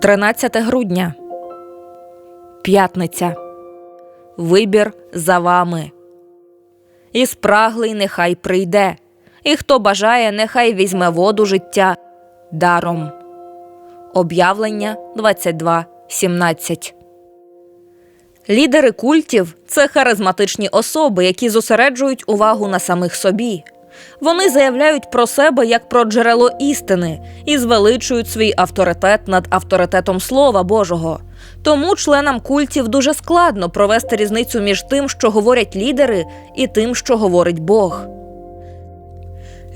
13 грудня. П'ятниця. Вибір за вами. І спраглий нехай прийде, і хто бажає, нехай візьме воду життя даром. Об'явлення 22.17 Лідери культів це харизматичні особи, які зосереджують увагу на самих собі. Вони заявляють про себе як про джерело істини і звеличують свій авторитет над авторитетом Слова Божого. Тому членам культів дуже складно провести різницю між тим, що говорять лідери, і тим, що говорить Бог.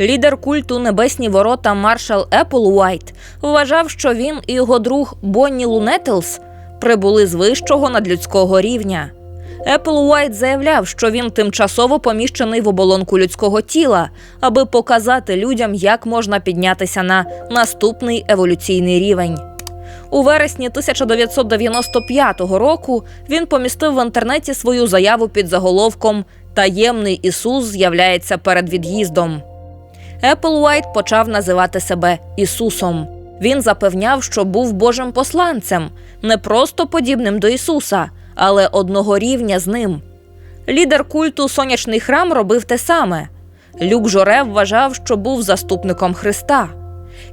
Лідер культу Небесні ворота маршал Еплуайт вважав, що він і його друг Бонні Лунетлс прибули з вищого надлюдського рівня. Еплуайт заявляв, що він тимчасово поміщений в оболонку людського тіла, аби показати людям, як можна піднятися на наступний еволюційний рівень. У вересні 1995 року він помістив в інтернеті свою заяву під заголовком Таємний Ісус з'являється перед від'їздом. Еплуайт почав називати себе Ісусом. Він запевняв, що був Божим посланцем, не просто подібним до Ісуса, але одного рівня з ним. Лідер культу Сонячний храм робив те саме. Люк Жоре вважав, що був заступником Христа.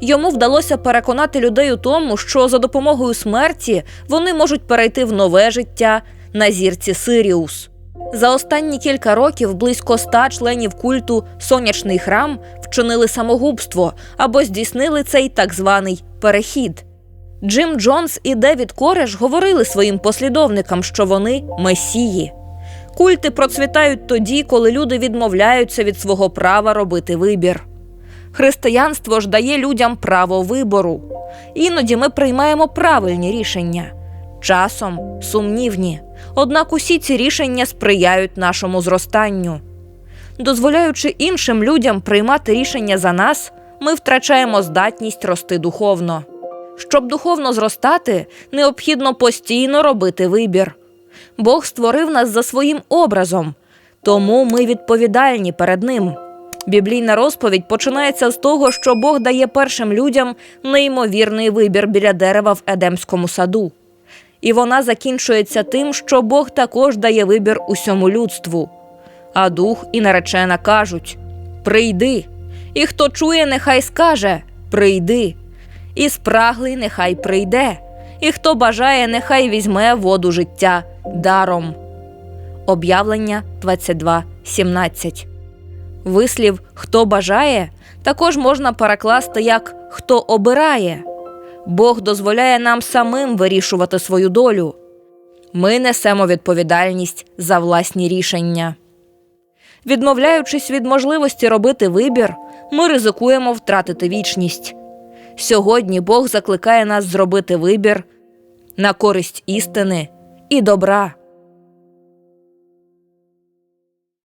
Йому вдалося переконати людей у тому, що за допомогою смерті вони можуть перейти в нове життя на зірці Сиріус. За останні кілька років близько ста членів культу Сонячний храм вчинили самогубство або здійснили цей так званий перехід. Джим Джонс і Девід Кореш говорили своїм послідовникам, що вони месії. Культи процвітають тоді, коли люди відмовляються від свого права робити вибір. Християнство ж дає людям право вибору. Іноді ми приймаємо правильні рішення, часом сумнівні. Однак усі ці рішення сприяють нашому зростанню. Дозволяючи іншим людям приймати рішення за нас, ми втрачаємо здатність рости духовно. Щоб духовно зростати, необхідно постійно робити вибір. Бог створив нас за своїм образом, тому ми відповідальні перед ним. Біблійна розповідь починається з того, що Бог дає першим людям неймовірний вибір біля дерева в Едемському саду. І вона закінчується тим, що Бог також дає вибір усьому людству. А дух і наречена кажуть: Прийди. І хто чує, нехай скаже Прийди. І спраглий нехай прийде, і хто бажає, нехай візьме воду життя даром. Об'явлення 22.17 Вислів Хто бажає також можна перекласти як Хто обирає. Бог дозволяє нам самим вирішувати свою долю. Ми несемо відповідальність за власні рішення. Відмовляючись від можливості робити вибір, ми ризикуємо втратити вічність. Сьогодні Бог закликає нас зробити вибір на користь істини і добра.